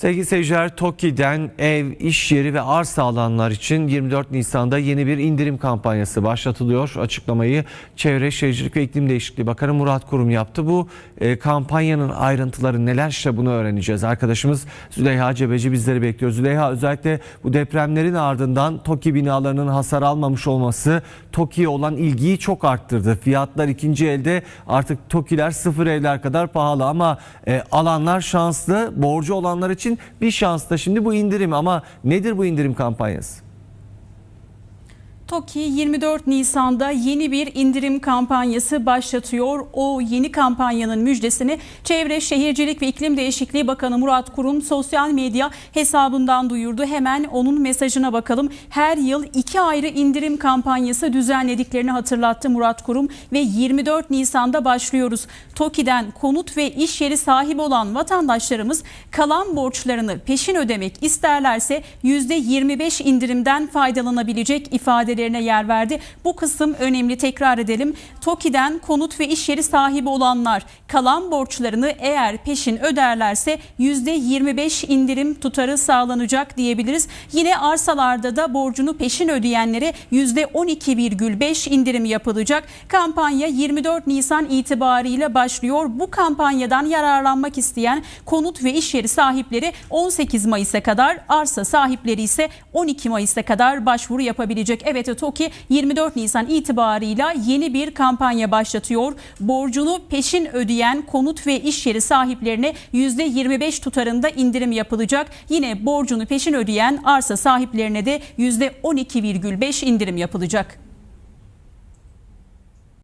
Sevgili seyirciler, TOKİ'den ev, iş yeri ve arsa alanlar için 24 Nisan'da yeni bir indirim kampanyası başlatılıyor. Açıklamayı Çevre Şehircilik ve İklim Değişikliği Bakanı Murat Kurum yaptı. Bu e, kampanyanın ayrıntıları neler işte bunu öğreneceğiz. Arkadaşımız Züleyha Cebeci bizleri bekliyor. Züleyha özellikle bu depremlerin ardından TOKİ binalarının hasar almamış olması TOKİ'ye olan ilgiyi çok arttırdı. Fiyatlar ikinci elde artık TOKİ'ler sıfır evler kadar pahalı ama e, alanlar şanslı. Borcu olanlar için bir şans da şimdi bu indirim ama nedir bu indirim kampanyası? TOKİ 24 Nisan'da yeni bir indirim kampanyası başlatıyor. O yeni kampanyanın müjdesini Çevre Şehircilik ve İklim Değişikliği Bakanı Murat Kurum sosyal medya hesabından duyurdu. Hemen onun mesajına bakalım. Her yıl iki ayrı indirim kampanyası düzenlediklerini hatırlattı Murat Kurum ve 24 Nisan'da başlıyoruz. TOKİ'den konut ve iş yeri sahibi olan vatandaşlarımız kalan borçlarını peşin ödemek isterlerse %25 indirimden faydalanabilecek ifadelerine yer verdi. Bu kısım önemli tekrar edelim. TOKİ'den konut ve iş yeri sahibi olanlar kalan borçlarını eğer peşin öderlerse %25 indirim tutarı sağlanacak diyebiliriz. Yine arsalarda da borcunu peşin ödeyenlere %12,5 indirim yapılacak. Kampanya 24 Nisan itibariyle başlıyor. Bu kampanyadan yararlanmak isteyen konut ve iş yeri sahipleri 18 Mayıs'a kadar, arsa sahipleri ise 12 Mayıs'a kadar başvuru yapabilecek. Evet TOKİ 24 Nisan itibarıyla yeni bir kampanya başlatıyor. Borcunu peşin ödeyen konut ve iş yeri sahiplerine %25 tutarında indirim yapılacak. Yine borcunu peşin ödeyen arsa sahiplerine de %12,5 indirim yapılacak.